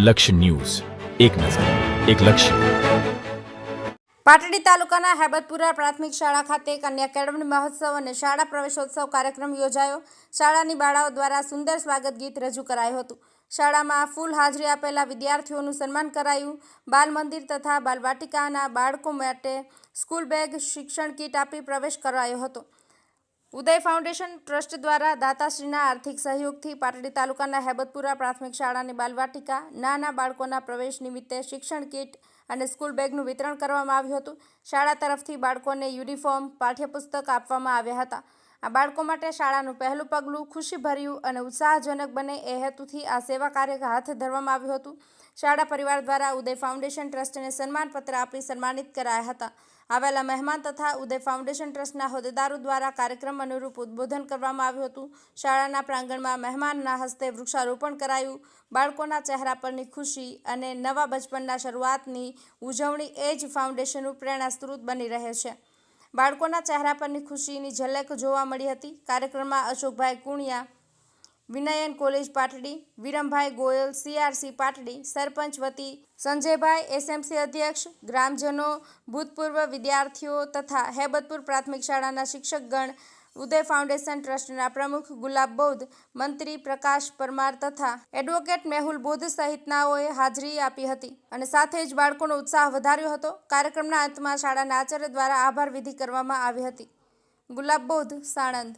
લક્ષ્ય ન્યૂઝ. એક નજર, એક લક્ષ્ય. પાટડી તાલુકાના હેબતપુરા પ્રાથમિક શાળા ખાતે કન્યા કેળવણી મહોત્સવ અને શાળા પ્રવેશોત્સવ કાર્યક્રમ યોજાયો. શાળાની બાળાઓ દ્વારા સુંદર સ્વાગત ગીત રજૂ કરાયું હતું. શાળામાં ફૂલ હાજરી આપેલા વિદ્યાર્થીઓનું સન્માન કરાયું. બાલ મંદિર તથા બાલવાટિકાના બાળકો માટે સ્કૂલ બેગ, શિક્ષણ કીટ આપી પ્રવેશ કરાયો હતો. ઉદય ફાઉન્ડેશન ટ્રસ્ટ દ્વારા દાતાશ્રીના આર્થિક સહયોગથી પાટડી તાલુકાના હેબતપુરા પ્રાથમિક શાળાની બાલવાટિકા, નાના બાળકોના પ્રવેશ નિમિત્તે શિક્ષણ કીટ અને સ્કૂલ બેગનું વિતરણ કરવામાં આવ્યું હતું. શાળા તરફથી બાળકોને યુનિફોર્મ, પાઠ્યપુસ્તક આપવામાં આવ્યા હતા. આ બાળકો માટે શાળાનું પહેલું પગલું ખુશીભર્યું અને ઉત્સાહજનક બને એ હેતુથી આ સેવા કાર્ય હાથ ધરવામાં આવ્યું હતું. શાળા પરિવાર દ્વારા ઉદય ફાઉન્ડેશન ટ્રસ્ટને સન્માનપત્ર આપી સન્માનિત કરાયા હતા. આવેલા મહેમાન તથા ઉદય ફાઉન્ડેશન ટ્રસ્ટના હોદ્દેદારો દ્વારા કાર્યક્રમ અનુરૂપ ઉદ્બોધન કરવામાં આવ્યું હતું. શાળાના પ્રાંગણમાં મહેમાનના હસ્તે વૃક્ષારોપણ કરાયું. બાળકોના ચહેરા પરની ખુશી અને નવા બચપનના શરૂઆતની ઉજવણી એ જ ફાઉન્ડેશનનું પ્રેરણા સ્ત્રોત બની રહે છે. બાળકોના ચહેરા પરની ખુશીની ઝલક જોવા મળી હતી. કાર્યક્રમમાં અશોકભાઈ કુણિયા, વિનયન કોલેજ પાટડી, વિરમભાઈ ગોયલ, સીઆરસી પાટડી, સરપંચ વતી સંજયભાઈ, એસએમસી અધ્યક્ષ, ગ્રામજનો, ભૂતપૂર્વ વિદ્યાર્થીઓ તથા હેબતપુર પ્રાથમિક શાળાના શિક્ષકગણ ઉદય ફાઉન્ડેશન ટ્રસ્ટના પ્રમુખ ગુલાબ બૌદ્ધ, મંત્રી પ્રકાશ પરમાર તથા એડવોકેટ મેહુલ બૌદ્ધ સહિતનાઓએ હાજરી આપી હતી અને સાથે જ બાળકોનો ઉત્સાહ વધાર્યો હતો. કાર્યક્રમના અંતમાં શાળાના આચાર્ય દ્વારા આભાર વિધિ કરવામાં આવી હતી. ગુલાબ બૌદ્ધ, સાણંદ.